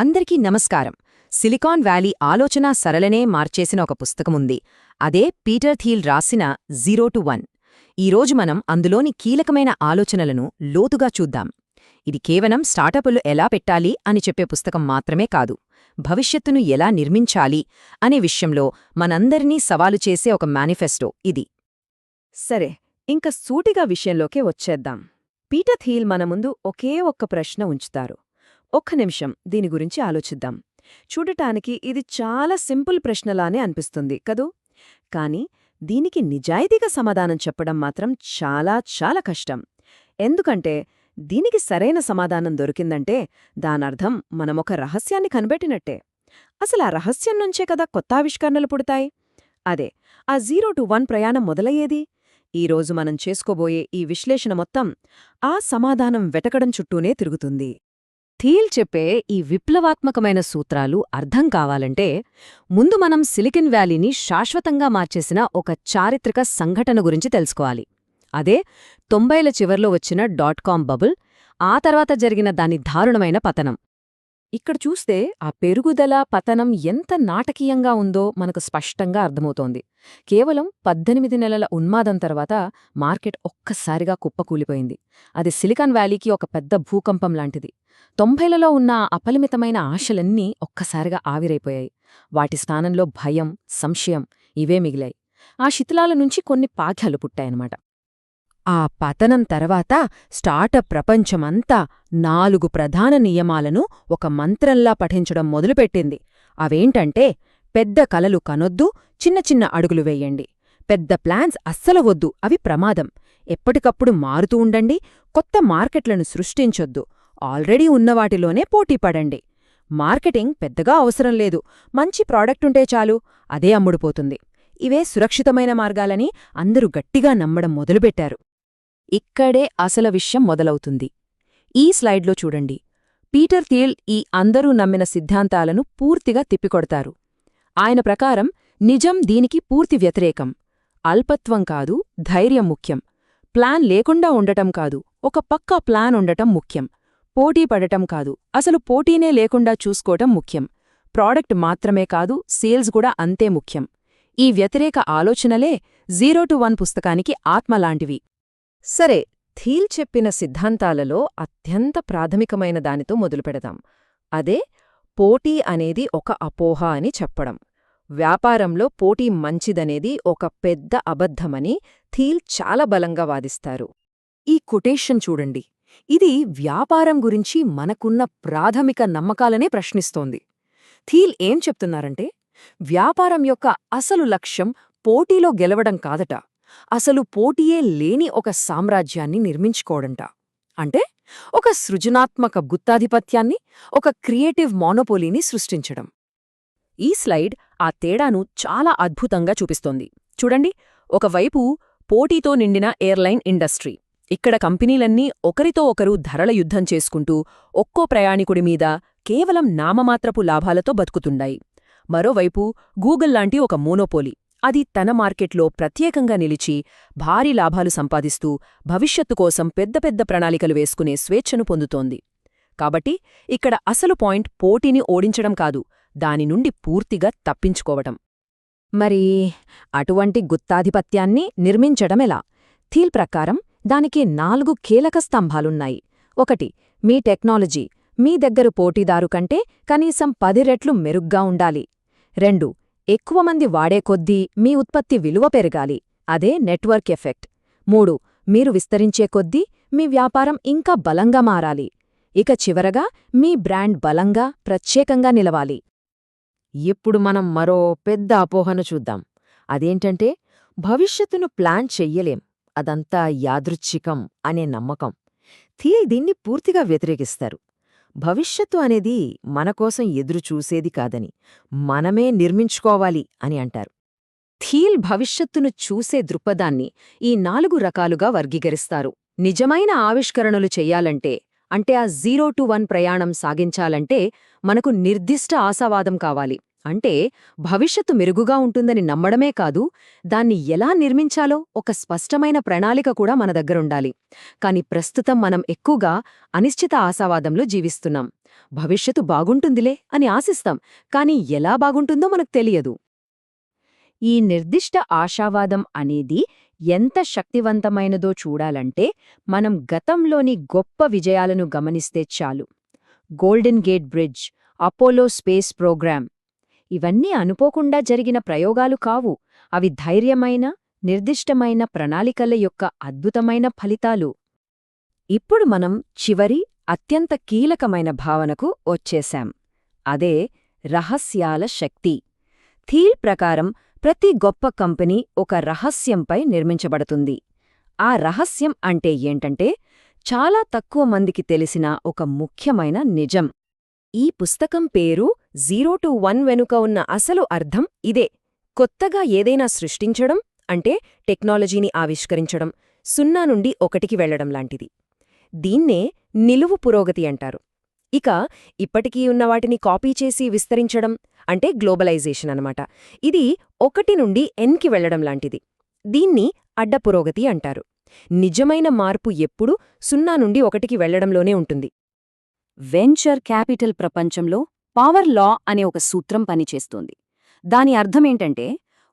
అందరికీ నమస్కారం. Silicon valley ఆలోచనా సరళనే మార్చేసిన ఒక పుస్తకముంది. అదే పీటర్ థీల్ రాసిన జీరో టు వన్. ఈరోజు మనం అందులోని కీలకమైన ఆలోచనలను లోతుగా చూద్దాం. ఇది కేవలం స్టార్టపులు ఎలా పెట్టాలి అని చెప్పే పుస్తకం మాత్రమే కాదు. భవిష్యత్తును ఎలా నిర్మించాలి అనే విషయంలో మనందరినీ సవాలు చేసే ఒక మేనిఫెస్టో ఇది. సరే ఇంక సూటిగా విషయంలోకే వచ్చేద్దాం. పీటర్ థీల్ మన ముందు ఒకే ఒక్క ప్రశ్న ఉంచుతారు. ఒక్క నిమిషం దీని గురించి ఆలోచిద్దాం. చూడటానికి ఇది చాలా సింపుల్ ప్రశ్నలానే అనిపిస్తుంది కదూ? కాని దీనికి నిజాయితీగా సమాధానం చెప్పడం మాత్రం చాలా చాలా కష్టం. ఎందుకంటే దీనికి సరైన సమాధానం దొరికిందంటే దానర్థం మనమొక రహస్యాన్ని కనిపెట్టినట్టే. అసలు ఆ రహస్యం నుంచే కదా కొత్త ఆవిష్కరణలు పుడతాయి? అదే ఆ జీరో టు వన్ ప్రయాణం మొదలయ్యేది? ఈరోజు మనం చేసుకోబోయే ఈ విశ్లేషణ మొత్తం ఆ సమాధానం వెటకడం చుట్టూనే తిరుగుతుంది. థీల్ చెప్పే ఈ విప్లవాత్మకమైన సూత్రాలు అర్థం కావాలంటే ముందు మనం సిలికిన్ వ్యాలీని శాశ్వతంగా మార్చేసిన ఒక చారిత్రక సంఘటన గురించి తెలుసుకోవాలి. అదే తొంభైల చివర్లో వచ్చిన డాట్ కామ్ బబుల్ ఆ తర్వాత జరిగిన దాని దారుణమైన పతనం. ఇక్కడ చూస్తే ఆ పెరుగుదల పతనం ఎంత నాటకీయంగా ఉందో మనకు స్పష్టంగా అర్థమవుతోంది. కేవలం పద్దెనిమిది నెలల ఉన్మాదం తర్వాత మార్కెట్ ఒక్కసారిగా కుప్పకూలిపోయింది. అది సిలికాన్ వ్యాలీకి ఒక పెద్ద భూకంపం లాంటిది. తొంభైలలో ఉన్న ఆ అపరిమితమైన ఆశలన్నీ ఒక్కసారిగా ఆవిరైపోయాయి. వాటి స్థానంలో భయం సంశయం ఇవే మిగిలాయి. ఆ శిథిలాల నుంచి కొన్ని పాఖ్యాలు పుట్టాయన్నమాట. ఆ పతనం తర్వాత స్టార్టప్ ప్రపంచమంతా నాలుగు ప్రధాన నియమాలను ఒక మంత్రంలా పఠించడం మొదలుపెట్టింది. అవేంటంటే పెద్ద కలలు కనొద్దు చిన్న చిన్న అడుగులు వేయండి. పెద్ద ప్లాన్స్ అస్సలు వద్దు అవి ప్రమాదం. ఎప్పటికప్పుడు మారుతూ ఉండండి కొత్త మార్కెట్లను సృష్టించొద్దు. ఆల్రెడీ ఉన్నవాటిలోనే పోటీపడండి మార్కెటింగ్ పెద్దగా అవసరం లేదు. మంచి ప్రాడక్టుంటే చాలు అదే అమ్ముడుపోతుంది ఇవే సురక్షితమైన మార్గాలని అందరూ గట్టిగా నమ్మడం మొదలుపెట్టారు. ఇక్కడే అసలు విషయం మొదలవుతుంది. ఈ స్లైడ్లో చూడండి. పీటర్ థీల్ ఈ అందరూ నమ్మిన సిద్ధాంతాలను పూర్తిగా తిప్పికొడతారు. ఆయన ప్రకారం నిజం దీనికి పూర్తి వ్యతిరేకం. అల్పత్వం కాదు ధైర్యం ముఖ్యం. ప్లాన్ లేకుండా ఉండటం కాదు ఒక పక్కా ప్లాన్ ఉండటం ముఖ్యం. పోటీ పడటం కాదు అసలు పోటీనే లేకుండా చూసుకోవటం ముఖ్యం. ప్రాడక్ట్ మాత్రమే కాదు సేల్స్ కూడా అంతే ముఖ్యం. ఈ వ్యతిరేక ఆలోచనలే జీరో టు వన్ పుస్తకానికి ఆత్మలాంటివి సరే థీల్ చెప్పిన సిద్ధాంతాలలో అత్యంత ప్రాథమికమైన దానితో మొదలుపెడదాం. అదే పోటీ అనేది ఒక అపోహ అని చెప్పడం. వ్యాపారంలో పోటీ మంచిదనేది ఒక పెద్ద అబద్ధమని థీల్ చాలా బలంగా వాదిస్తారు. ఈ కొటేషన్ చూడండి. ఇది వ్యాపారం గురించి మనకున్న ప్రాథమిక నమ్మకాలనే ప్రశ్నిస్తోంది. థీల్ ఏం చెప్తున్నారంటే వ్యాపారం యొక్క అసలు లక్ష్యం పోటీలో గెలవడం కాదట. అసలు పోటీయే లేని ఒక సామ్రాజ్యాన్ని నిర్మించుకోడంట. అంటే ఒక సృజనాత్మక గుత్తాధిపత్యాన్ని ఒక క్రియేటివ్ మోనోపోలీని సృష్టించడం. ఈ స్లైడ్ ఆ తేడాను చాలా అద్భుతంగా చూపిస్తోంది. చూడండి ఒకవైపు పోటీతో నిండిన ఎయిర్లైన్ ఇండస్ట్రీ. ఇక్కడ కంపెనీలన్నీ ఒకరితో ఒకరు ధరల యుద్ధం చేసుకుంటూ ఒక్కో ప్రయాణికుడి మీద కేవలం నామమాత్రపు లాభాలతో బతుకుతుండాయి. మరోవైపు గూగుల్ లాంటి ఒక మోనోపోలి. అది తన మార్కెట్లో ప్రత్యేకంగా నిలిచి భారీ లాభాలు సంపాదిస్తూ భవిష్యత్తు కోసం పెద్ద పెద్ద ప్రణాళికలు వేసుకునే స్వేచ్ఛను పొందుతోంది. కాబట్టి ఇక్కడ అసలు పాయింట్ పోటీని ఓడించడం కాదు దాని నుండి పూర్తిగా తప్పించుకోవటం. మరి అటువంటి గుత్తాధిపత్యాన్ని నిర్మించడమెలా థీల్ ప్రకారం దానికి నాలుగు కీలక స్తంభాలున్నాయి. ఒకటి మీ టెక్నాలజీ. మీ దగ్గర పోటీదారు కంటే కనీసం పది రెట్లు మెరుగ్గా ఉండాలి. రెండు ఎక్కువ మంది వాడే కొద్దీ మీ ఉత్పత్తి విలువ పెరగాలి. అదే నెట్వర్క్ ఎఫెక్ట్. మూడు మీరు విస్తరించే కొద్దీ మీ వ్యాపారం ఇంకా బలంగా మారాలి. ఇక చివరగా మీ బ్రాండ్ బలంగా ప్రత్యేకంగా నిలవాలి. ఇప్పుడు మనం మరో పెద్ద అపోహను చూద్దాం. అదేంటంటే భవిష్యత్తును ప్లాన్ చెయ్యలేం. అదంతా యాదృచ్ఛికం అనే నమ్మకం. థియై దీన్ని పూర్తిగా వ్యతిరేకిస్తారు. భవిష్యత్తు అనేది మనకోసం ఎదురుచూసేది కాదని మనమే నిర్మించుకోవాలి అని అంటారు. థీల్ భవిష్యత్తును చూసే దృక్పథాన్ని ఈ నాలుగు రకాలుగా వర్గీకరిస్తారు. నిజమైన ఆవిష్కరణలు చెయ్యాలంటే అంటే ఆ జీరో టు వన్ ప్రయాణం సాగించాలంటే మనకు నిర్దిష్ట ఆశావాదం కావాలి. అంటే భవిష్యత్తు మెరుగుగా ఉంటుందని నమ్మడమే కాదు దాన్ని ఎలా నిర్మించాలో ఒక స్పష్టమైన ప్రణాళిక కూడా మన దగ్గరుండాలి. కాని ప్రస్తుతం మనం ఎక్కువగా అనిశ్చిత ఆశావాదంలో జీవిస్తున్నాం. భవిష్యత్తు బాగుంటుందిలే అని ఆశిస్తాం కాని ఎలా బాగుంటుందో మనకు తెలియదు. ఈ నిర్దిష్ట ఆశావాదం అనేది ఎంత శక్తివంతమైనదో చూడాలంటే మనం గతంలోని గొప్ప విజయాలను గమనిస్తే చాలు. Golden gate bridge Apollo space program ఇవన్నీ అనుపోకుండా జరిగిన ప్రయోగాలు కావు. అవి ధైర్యమైన నిర్దిష్టమైన ప్రణాళికల యొక్క అద్భుతమైన ఫలితాలు. ఇప్పుడు మనం చివరి అత్యంత కీలకమైన భావనకు వచ్చేశాం. అదే రహస్యాల శక్తి. థీల్ ప్రకారం ప్రతి గొప్ప కంపెనీ ఒక రహస్యంపై నిర్మించబడుతుంది. ఆ రహస్యం అంటే ఏంటంటే చాలా తక్కువ మందికి తెలిసిన ఒక ముఖ్యమైన నిజం. ఈ పుస్తకం పేరు జీరో టు వన్ వెనుక ఉన్న అసలు అర్థం ఇదే. కొత్తగా ఏదైనా సృష్టించడం అంటే టెక్నాలజీని ఆవిష్కరించడం సున్నా నుండి ఒకటికి వెళ్ళడం లాంటిది. దీన్నే నిలువు పురోగతి అంటారు. ఇక ఇప్పటికీ ఉన్న వాటిని కాపీ చేసి విస్తరించడం అంటే గ్లోబలైజేషన్ అనమాట ఇది ఒకటి నుండి ఎన్కి వెళ్ళడం లాంటిది. దీన్ని అడ్డ పురోగతి అంటారు. నిజమైన మార్పు ఎప్పుడూ సున్నా నుండి ఒకటికి వెళ్ళడంలోనే ఉంటుంది. వెంచర్ క్యాపిటల్ ప్రపంచంలో పవర్ లా అనే ఒక సూత్రం పనిచేస్తోంది. దాని అర్థమేంటంటే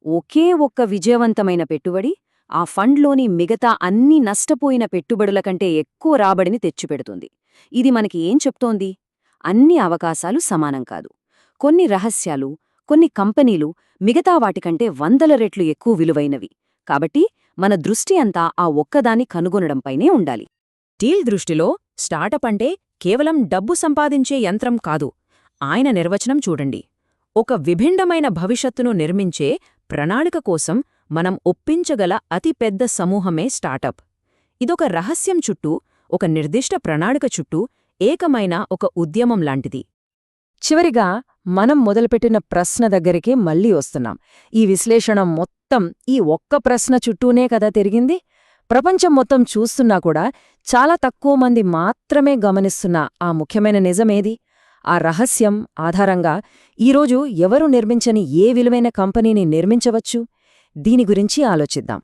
ఒకే ఒక్క విజయవంతమైన పెట్టుబడి ఆ ఫండ్లోని మిగతా అన్ని నష్టపోయిన పెట్టుబడుల కంటే ఎక్కువ రాబడిని తెచ్చిపెడుతుంది. ఇది మనకి ఏం చెప్తోంది? అన్ని అవకాశాలు సమానం కాదు. కొన్ని రహస్యాలు కొన్ని కంపెనీలు మిగతా వాటికంటే వందల రెట్లు ఎక్కువ విలువైనవి. కాబట్టి మన దృష్టి అంతా ఆ ఒక్కదాన్ని కనుగొనడంపైనే ఉండాలి. టీల్ దృష్టిలో స్టార్టప్ అంటే కేవలం డబ్బు సంపాదించే యంత్రం కాదు. ఆయన నిర్వచనం చూడండి. ఒక విభిన్నమైన భవిష్యత్తును నిర్మించే ప్రణాళిక కోసం మనం ఒప్పించగల అతిపెద్ద సమూహమే స్టార్టప్. ఇదొక రహస్యం చుట్టూ ఒక నిర్దిష్ట ప్రణాళిక చుట్టూ ఏకమైన ఒక ఉద్యమం లాంటిది. చివరిగా మనం మొదలుపెట్టిన ప్రశ్న దగ్గరికే మళ్ళీ వస్తున్నాం. ఈ విశ్లేషణ మొత్తం ఈ ఒక్క ప్రశ్న చుట్టూనే కదా తిరిగింది? ప్రపంచం మొత్తం చూస్తున్నా కూడా చాలా తక్కువ మంది మాత్రమే గమనిస్తున్న ఆ ముఖ్యమైన నిజమేది? ఆ రహస్యం ఆధారంగా ఈరోజు ఎవరు నిర్మించని ఏ విలువైన కంపెనీని నిర్మించవచ్చు? దీని గురించి ఆలోచిద్దాం.